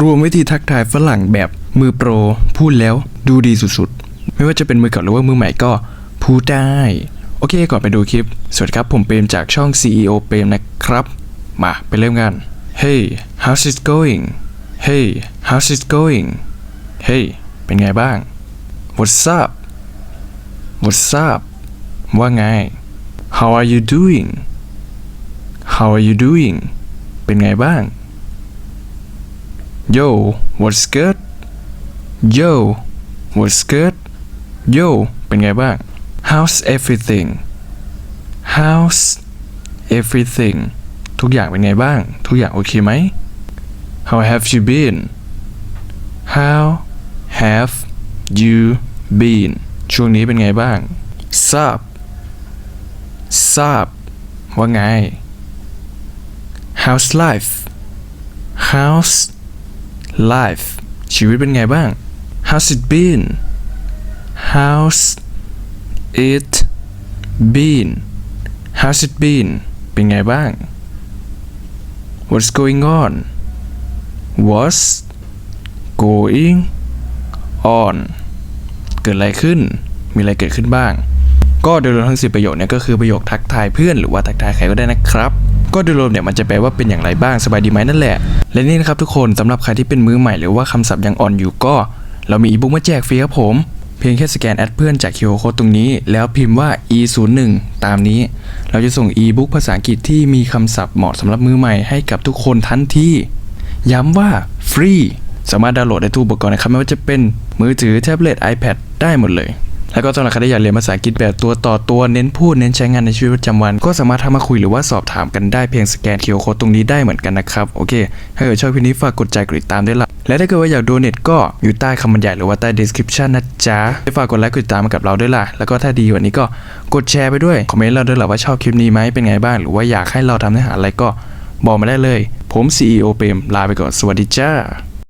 รวมวิธีทักทายฝรั่งแบบมือโปร พูดแล้วดูดีสุดๆ ไม่ว่าจะเป็นมือเก่าหรือว่ามือใหม่ก็พูดได้ โอเคก่อนไปดูคลิป สวัสดีครับ ผมเปรมจากช่อง CEO เปรมนะครับ มาไปเริ่มกัน Hey how's it going Hey how's it going Hey เป็นไงบ้าง What's up What's up ว่าไง How are you doing How are you doing เป็นไงบ้าง Yo what's good Yo what's good Yo เป็นไงบ้าง How's everything How's everything ทุกอย่างเป็นไงบ้าง ทุกอย่างโอเคไหม How have you been How have you been ช่วงนี้เป็นไงบ้าง Sup Sup ว่าไง How's life How's life ชีวิตเป็นไงบ้าง How's it been How's it been How's it been เป็นไงบ้าง What's going on What's going on เกิดอะไรขึ้น มีอะไรเกิดขึ้นบ้าง ก็โดยรวมทั้งสิประโยคเนี่ยก็คือประโยคทักทายเพื่อนหรือว่าทักทายใครก็ได้นะครับ ก็โดยรวมเนี่ยมันจะแปลว่าเป็นอย่างไรบ้างสบายดีไหมนั่นแหละ และนี่นะครับทุกคนสำหรับใครที่เป็นมือใหม่หรือว่าคำศัพท์ยังอ่อนอยู่ก็ เรามีอีบุ๊กมาแจกฟรีครับผม เพียงแค่สแกนแอดเพื่อนจาก QR Code ตรงนี้ แล้วพิมพ์ว่า e01 ตามนี้ เราจะส่งอีบุ๊กภาษาอังกฤษที่มีคำศัพท์เหมาะสำหรับมือใหม่ให้กับทุกคนทันทีย้ำว่าฟรีสามารถดาวน์โหลดได้ทุกอุปกรณ์นะครับไม่ว่าจะเป็นมือถือแท็บเล็ต iPad ได้หมดเลย แล้วก็สำหรับใครที่อยากเรียนภาษาอังกฤษแบบตัวต่อตัวเน้นพูดเน้นใช้งานในชีวิตประจำวัน ก็สามารถทำมาคุยหรือว่าสอบถามกันได้เพียงสแกน QR Code ตรงนี้ได้เหมือนกันนะครับโอเคถ้าเกิดชอบคลิปนี้ฝากกดใจกดติดตามด้วยล่ะและถ้าเกิดว่าอยากโดเนทก็อยู่ใต้คำบรรยายหรือว่าใต้ description นะจ๊ะฝากกดไลค์กดติดตามมากับเราด้วยล่ะแล้วก็ถ้าดีว่านี้ก็กดแชร์ไปด้วยคอมเมนต์เราด้วยล่ะว่าชอบคลิปนี้ไหมเป็นไงบ้างหรือว่าอยากให้เราทำเนื้อหาอะไรก็บอกมาได้เลย ผม CEO เปรมลาไปก่อนสวัสดีจ้า